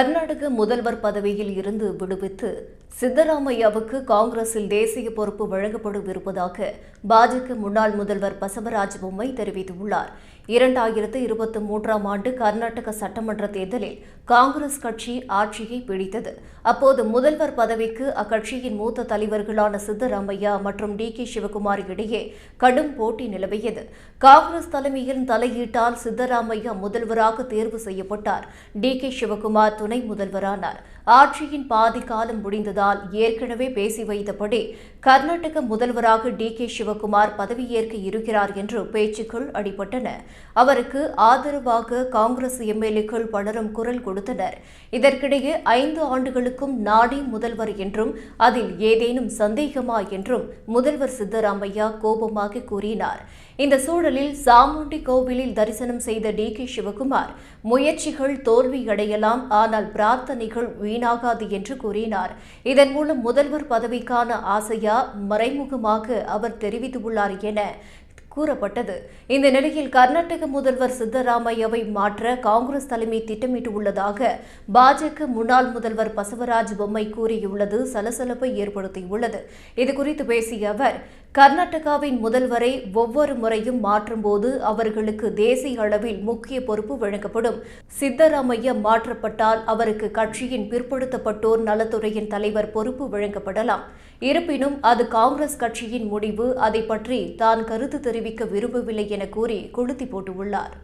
கர்நாடக முதல்வர் பதவியில் இருந்து விடுவித்து சித்தராமையாவுக்கு காங்கிரஸில் தேசிய பொறுப்பு வழங்கப்படும் இருப்பதாக பாஜக முன்னாள் முதல்வர் பசவராஜ் பொம்மை தெரிவித்துள்ளார். இரண்டாயிரத்து இருபத்தி மூன்றாம் ஆண்டு கர்நாடக சட்டமன்ற தேர்தலில் காங்கிரஸ் கட்சி ஆட்சியை பிடித்தது. அப்போது முதல்வர் பதவிக்கு அக்கட்சியின் மூத்த தலைவர்களான சித்தராமையா மற்றும் டி கே சிவகுமார் இடையே கடும் போட்டி நிலவியது. காங்கிரஸ் தலைமையின் தலையீட்டால் சித்தராமையா முதல்வராக தேர்வு செய்யப்பட்டார். டி கே சிவகுமார் துணை முதல்வரானார். ஆட்சியின் பாதி காலம் முடிந்தது முடிந்ததால் ஏற்கனவே பேசி வைத்தபடி கர்நாடக முதல்வராக டி கே சிவகுமார் பதவியேற்க இருக்கிறார் என்று பேச்சுக்கள் அடிபட்டன. அவருக்கு ஆதரவாக காங்கிரஸ் எம்எல்ஏக்கள் பலரும் குரல் கொடுத்தனர். இதற்கிடையே ஐந்து ஆண்டுகளுக்கும் நாடே முதல்வர் என்றும் அதில் ஏதேனும் சந்தேகமா என்றும் முதல்வர் சித்தராமையா கோபமாக கூறினார். இந்த சூழலில் சாமுண்டி கோவிலில் தரிசனம் செய்த டி கே சிவகுமார் முயற்சிகள் தோல்வியடையலாம் ஆனால் பிரார்த்தனைகள் வீணாகாது என்று கூறினார். இதன் மூலம் முதல்வர் பதவிக்கான ஆசையா மறைமுகமாக அவர் தெரிவித்துள்ளார் என கூறப்பட்டது. இந்த நிலையில் கர்நாடக முதல்வர் சித்தராமையாவை மாற்ற காங்கிரஸ் தலைமை திட்டமிட்டுள்ளதாக பாஜக முன்னாள் முதல்வர் பசவராஜ் பொம்மை கூறியுள்ளது. சலசலப்பை ஏற்படுத்தியுள்ளது. இதுகுறித்து பேசிய அவர் கர்நாடகாவின் முதல்வரை ஒவ்வொரு முறையும் மாற்றும்போது அவர்களுக்கு தேசிய அளவில் முக்கிய பொறுப்பு வழங்கப்படும். சித்தராமையா மாற்றப்பட்டால் அவருக்கு கட்சியின் பிற்படுத்தப்பட்டோர் நலத்துறையின் தலைவர் பொறுப்பு வழங்கப்படலாம். இருப்பினும் அது காங்கிரஸ் கட்சியின் முடிவு. அதை பற்றி தான் கருத்து தெரிவிக்க விரும்பவில்லை என கூறி கொளுத்தி போட்டுள்ளார்.